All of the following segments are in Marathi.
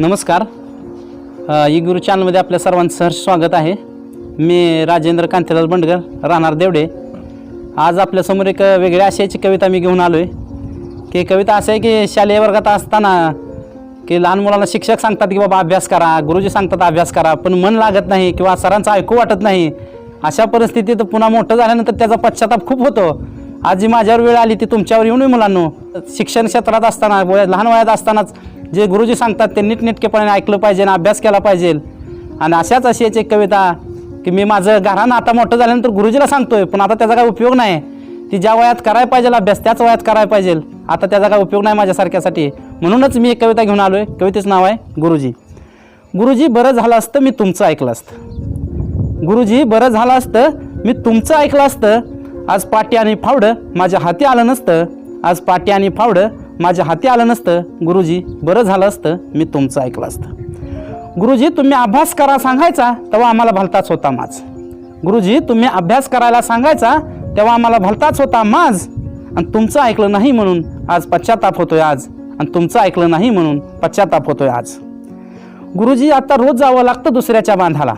नमस्कार. ई गुरु चॅनलमध्ये आपल्या सर्वांचं सहर्ष स्वागत आहे. मी राजेंद्र कांतीलाल बंडगर राहणार देवडे. आज आपल्यासमोर एक वेगळ्या आशयाची कविता मी घेऊन आलो आहे की कविता असं आहे की शालेय वर्गात असताना की लहान मुलांना शिक्षक सांगतात की बाबा अभ्यास करा गुरुजी सांगतात अभ्यास करा पण मन लागत नाही किंवा सरांचं ऐकू वाटत नाही. अशा परिस्थितीत पुन्हा मोठं झाल्यानंतर त्याचा पश्चाताप खूप होतो. आज जी माझ्यावर वेळ आली ती तुमच्यावर येऊन नये मुलांनो. शिक्षण क्षेत्रात असताना वय लहान वयात असतानाच जे गुरुजी सांगतात ते नीटनेटकेपणे ऐकलं पाहिजे आणि अभ्यास केला पाहिजे. आणि अशाच अशी याची एक कविता की मी माझं घरानं आता मोठं झाल्यानंतर गुरुजीला सांगतोय पण आता त्याचा काय उपयोग नाही. ती ज्या वयात करायला पाहिजे अभ्यास त्याच वयात करायला पाहिजे. आता त्याचा काय उपयोग नाही माझ्यासारख्यासाठी. म्हणूनच मी एक कविता घेऊन आलो आहे कवितेचं नाव आहे गुरुजी. गुरुजी बरं झालं असतं मी तुमचं ऐकलं असतं. गुरुजी बरं झालं असतं मी तुमचं ऐकलं असतं. आज पाटी आणि फावडं माझ्या हाती आलं नसतं. आज पाटी आणि फावडं माझ्या हाती आलं नसतं. गुरुजी बरं झालं असतं. मी तुमचं ऐकलं असतं. गुरुजी तुम्ही अभ्यास करा सांगायचा तेव्हा आम्हाला भलताच होता माझ गुरुजी तुम्ही अभ्यास करायला सांगायचा तेव्हा आम्हाला भलताच होता माझ आणि तुमचं ऐकलं नाही म्हणून आज पश्चाताप होतोय आज. आणि तुमचं ऐकलं नाही म्हणून पश्चाताप होतोय आज. गुरुजी आता रोज जावं लागतं दुसऱ्याच्या बांधाला.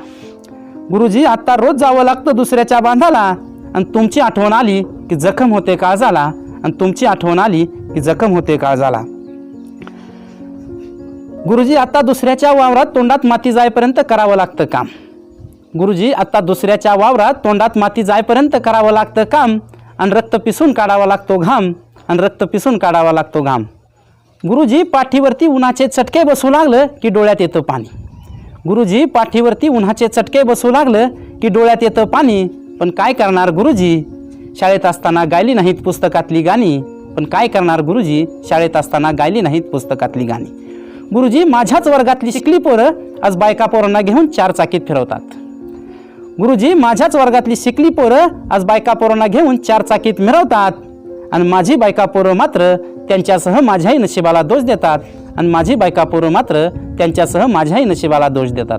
गुरुजी आता रोज जावं लागतं दुसऱ्याच्या बांधाला. आणि तुमची आठवण आली की जखम होते काळजाला आणि तुमची आठवण आली की जखम होते काळजाला गुरुजी आता दुसऱ्याच्या वावरात तोंडात माती जायपर्यंत करावं लागतं काम. गुरुजी आता दुसऱ्याच्या वावरात तोंडात माती जायपर्यंत करावं लागतं काम आणि रक्त पिसून काढावा लागतो घाम आणि रक्त पिसून काढावा लागतो घाम. गुरुजी पाठीवरती उन्हाचे चटके बसू लागलं की डोळ्यात येतं पाणी. गुरुजी पाठीवरती उन्हाचे चटके बसू लागलं की डोळ्यात येतं पाणी पण काय करणार गुरुजी? शाळेत असताना गायली नाहीत पुस्तकातली गाणी. पण काय करणार गुरुजी? शाळेत असताना गायली नाहीत पुस्तकातली गाणी. गुरुजी माझ्याच वर्गातली शिकली पोरं आज बायका पोरांना घेऊन चार चाकीत फिरवतात. गुरुजी माझ्याच वर्गातली शिकली पोरं आज बायका पोरांना घेऊन चार चाकीत मिरवतात. आणि माझी बायका पोरं मात्र त्यांच्यासह माझ्याही नशिबाला दोष देतात. आणि माझी बायका पोरं मात्र त्यांच्यासह माझ्याही नशिबाला दोष देतात.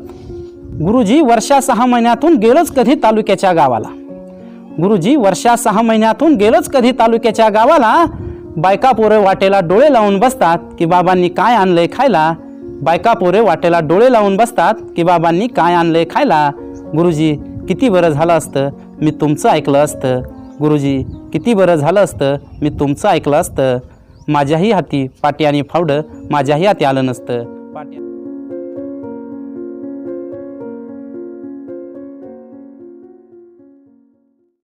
गुरुजी वर्षा सहा महिन्यातून गेलंच कधी तालुक्याच्या गावाला? गुरुजी वर्षा सहा महिन्यातून गेलंच कधी तालुक्याच्या गावाला? बायका पोरे वाटेला डोळे लावून बसतात की बाबांनी काय आणलंय खायला? बायका पोरे वाटेला डोळे लावून बसतात की बाबांनी काय आणलंय खायला? गुरुजी किती बरं झालं असतं? मी तुमचं ऐकलं असतं. गुरुजी किती बरं झालं असतं? मी तुमचं ऐकलं असतं. माझ्याही हाती पाटी आणि फावडं माझ्याही हाती आलं नसतं.